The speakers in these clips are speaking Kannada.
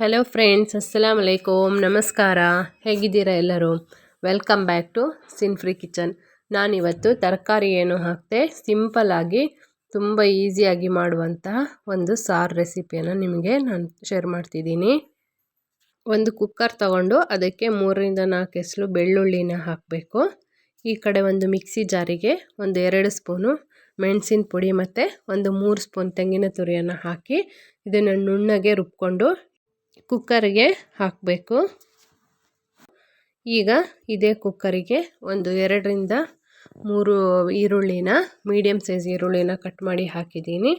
ಹಲೋ ಫ್ರೆಂಡ್ಸ್ ಅಸ್ಸಲಾಮ್ ಅಲೈಕುಮ್ ನಮಸ್ಕಾರ ಹೇಗಿದ್ದೀರಾ ಎಲ್ಲರೂ? Welcome back to sin free kitchen ನಾನಿವತ್ತು ತರಕಾರಿ ಏನು ಹಾಕ್ತೆ ಸಿಂಪಲ್ಲಾಗಿ ತುಂಬ ಈಸಿಯಾಗಿ ಮಾಡುವಂತಹ ಒಂದು ಸಾರು ರೆಸಿಪಿಯನ್ನು ನಿಮಗೆ ನಾನು ಶೇರ್ ಮಾಡ್ತಿದ್ದೀನಿ. ಒಂದು ಕುಕ್ಕರ್ ತಗೊಂಡು ಅದಕ್ಕೆ ಮೂರರಿಂದ ನಾಲ್ಕು ಎಸಲು ಬೆಳ್ಳುಳ್ಳಿನ ಹಾಕಬೇಕು. ಈ ಕಡೆ ಒಂದು ಮಿಕ್ಸಿ ಜಾರಿಗೆ ಒಂದು ಎರಡು ಸ್ಪೂನು ಮೆಣಸಿನ ಪುಡಿ ಮತ್ತು ಒಂದು ಮೂರು ಸ್ಪೂನ್ ತೆಂಗಿನ ತುರಿಯನ್ನು ಹಾಕಿ, ಇದನ್ನು ನುಣ್ಣಗೆ ರುಬ್ಕೊಂಡು ಕುಕ್ಕರಿಗೆ ಹಾಕಬೇಕು. ಈಗ ಇದೇ ಕುಕ್ಕರಿಗೆ ಒಂದು ಎರಡರಿಂದ ಮೂರು ಈರುಳ್ಳಿನ ಮೀಡಿಯಮ್ ಸೈಜ್ ಈರುಳ್ಳಿನ ಕಟ್ ಮಾಡಿ ಹಾಕಿದ್ದೀನಿ.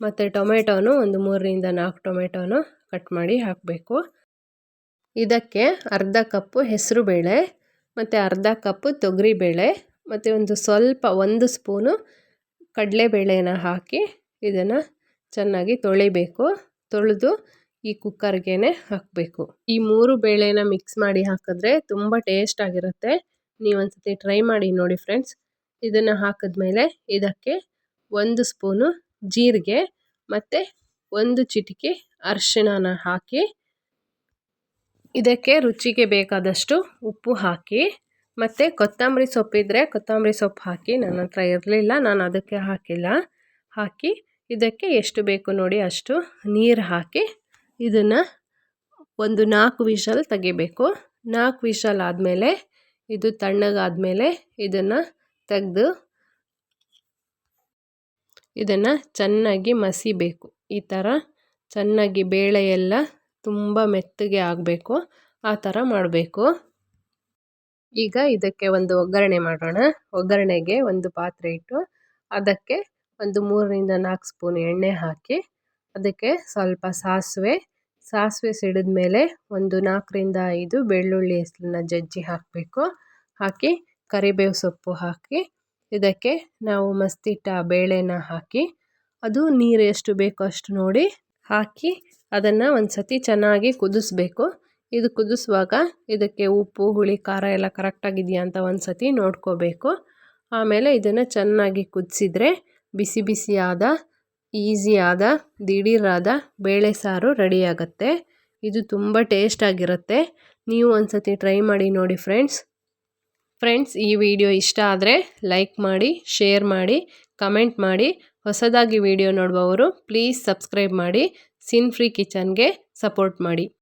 ಮತ್ತು ಟೊಮೆಟೊನು ಒಂದು ಮೂರರಿಂದ ನಾಲ್ಕು ಟೊಮೆಟೊನು ಕಟ್ ಮಾಡಿ ಹಾಕಬೇಕು. ಇದಕ್ಕೆ ಅರ್ಧ ಕಪ್ಪು ಹೆಸರುಬೇಳೆ, ಮತ್ತು ಅರ್ಧ ಕಪ್ಪು ತೊಗರಿಬೇಳೆ, ಮತ್ತು ಒಂದು ಸ್ವಲ್ಪ ಒಂದು ಸ್ಪೂನು ಕಡಲೆಬೇಳೆನ ಹಾಕಿ ಇದನ್ನು ಚೆನ್ನಾಗಿ ತೊಳಿಬೇಕು. ತೊಳೆದು ಈ ಕುಕ್ಕರ್ಗೆ ಹಾಕಬೇಕು. ಈ ಮೂರು ಬೇಳೆನ ಮಿಕ್ಸ್ ಮಾಡಿ ಹಾಕಿದ್ರೆ ತುಂಬ ಟೇಸ್ಟ್ ಆಗಿರುತ್ತೆ. ನೀವು ಒಂದ್ಸತಿ ಟ್ರೈ ಮಾಡಿ ನೋಡಿ ಫ್ರೆಂಡ್ಸ್. ಇದನ್ನು ಹಾಕಿದ್ಮೇಲೆ ಇದಕ್ಕೆ ಒಂದು ಸ್ಪೂನು ಜೀರಿಗೆ ಮತ್ತು ಒಂದು ಚಿಟಿಕೆ ಅರಿಶಿಣನ ಹಾಕಿ, ಇದಕ್ಕೆ ರುಚಿಗೆ ಬೇಕಾದಷ್ಟು ಉಪ್ಪು ಹಾಕಿ ಮತ್ತು ಕೊತ್ತಂಬರಿ ಸೊಪ್ಪಿದ್ರೆ ಕೊತ್ತಂಬರಿ ಸೊಪ್ಪು ಹಾಕಿ ನನ್ನ ಹತ್ರ ಇರಲಿಲ್ಲ, ನಾನು ಅದಕ್ಕೆ ಹಾಕಿಲ್ಲ. ಹಾಕಿ ಇದಕ್ಕೆ ಎಷ್ಟು ಬೇಕು ನೋಡಿ ಅಷ್ಟು ನೀರು ಹಾಕಿ ಇದನ್ನು ಒಂದು ನಾಲ್ಕು ವಿಷಲ್ ತೆಗಿಬೇಕು. ನಾಲ್ಕು ವಿಷಲ್ ಆದಮೇಲೆ, ಇದು ತಣ್ಣಗಾದಮೇಲೆ ಇದನ್ನು ತೆಗೆದು ಇದನ್ನು ಚೆನ್ನಾಗಿ ಮಸಿಬೇಕು. ಈ ಥರ ಚೆನ್ನಾಗಿ ಬೇಳೆ ಎಲ್ಲ ತುಂಬ ಮೆತ್ತಗೆ ಆಗಬೇಕು. ಆ ಥರ ಮಾಡಬೇಕು. ಈಗ ಇದಕ್ಕೆ ಒಂದು ಒಗ್ಗರಣೆ ಮಾಡೋಣ. ಒಗ್ಗರಣೆಗೆ ಒಂದು ಪಾತ್ರೆ ಇಟ್ಟು ಅದಕ್ಕೆ ಒಂದು ಮೂರರಿಂದ ನಾಲ್ಕು ಸ್ಪೂನ್ ಎಣ್ಣೆ ಹಾಕಿ ಅದಕ್ಕೆ ಸ್ವಲ್ಪ ಸಾಸಿವೆ ಸಾಸಿವೆ ಸಿಡಿದ ಮೇಲೆ ಒಂದು ನಾಲ್ಕರಿಂದ ಐದು ಬೆಳ್ಳುಳ್ಳಿ ಹೆಸರನ್ನ ಜಜ್ಜಿ ಹಾಕಬೇಕು. ಹಾಕಿ ಕರಿಬೇವು ಸೊಪ್ಪು ಹಾಕಿ, ಇದಕ್ಕೆ ನಾವು ಮಸ್ತಿಟ್ಟ ಬೇಳೆನ ಹಾಕಿ, ಅದು ನೀರು ಎಷ್ಟು ಬೇಕೋ ಅಷ್ಟು ನೋಡಿ ಹಾಕಿ ಅದನ್ನು ಒಂದು ಸತಿ ಚೆನ್ನಾಗಿ ಕುದಿಸ್ಬೇಕು. ಇದು ಕುದಿಸುವಾಗ ಇದಕ್ಕೆ ಉಪ್ಪು, ಹುಳಿ, ಖಾರ ಎಲ್ಲ ಕರೆಕ್ಟಾಗಿದೆಯಾ ಅಂತ ಒಂದು ಸತಿ ನೋಡ್ಕೋಬೇಕು. ಆಮೇಲೆ ಇದನ್ನು ಚೆನ್ನಾಗಿ ಕುದಿಸಿದ್ರೆ ಬಿಸಿ ಬಿಸಿಯಾದ ಈಸಿಯಾದ, ದಿಢೀರಾದ ಬೇಳೆ ಸಾರು ರೆಡಿಯಾಗುತ್ತೆ. ಇದು ತುಂಬ ಟೇಸ್ಟಾಗಿರುತ್ತೆ ನೀವು ಒಂದು ಸತಿ ಟ್ರೈ ಮಾಡಿ ನೋಡಿ ಫ್ರೆಂಡ್ಸ್. ಫ್ರೆಂಡ್ಸ್, ಈ ವಿಡಿಯೋ ಇಷ್ಟ ಆದರೆ ಲೈಕ್ ಮಾಡಿ, ಶೇರ್ ಮಾಡಿ, ಕಮೆಂಟ್ ಮಾಡಿ. ಹೊಸದಾಗಿ ವಿಡಿಯೋ ನೋಡುವವರು, ಪ್ಲೀಸ್ ಸಬ್ಸ್ಕ್ರೈಬ್ ಮಾಡಿ. ಸಿನ್ ಫ್ರೀ ಕಿಚನ್ಗೆ ಸಪೋರ್ಟ್ ಮಾಡಿ.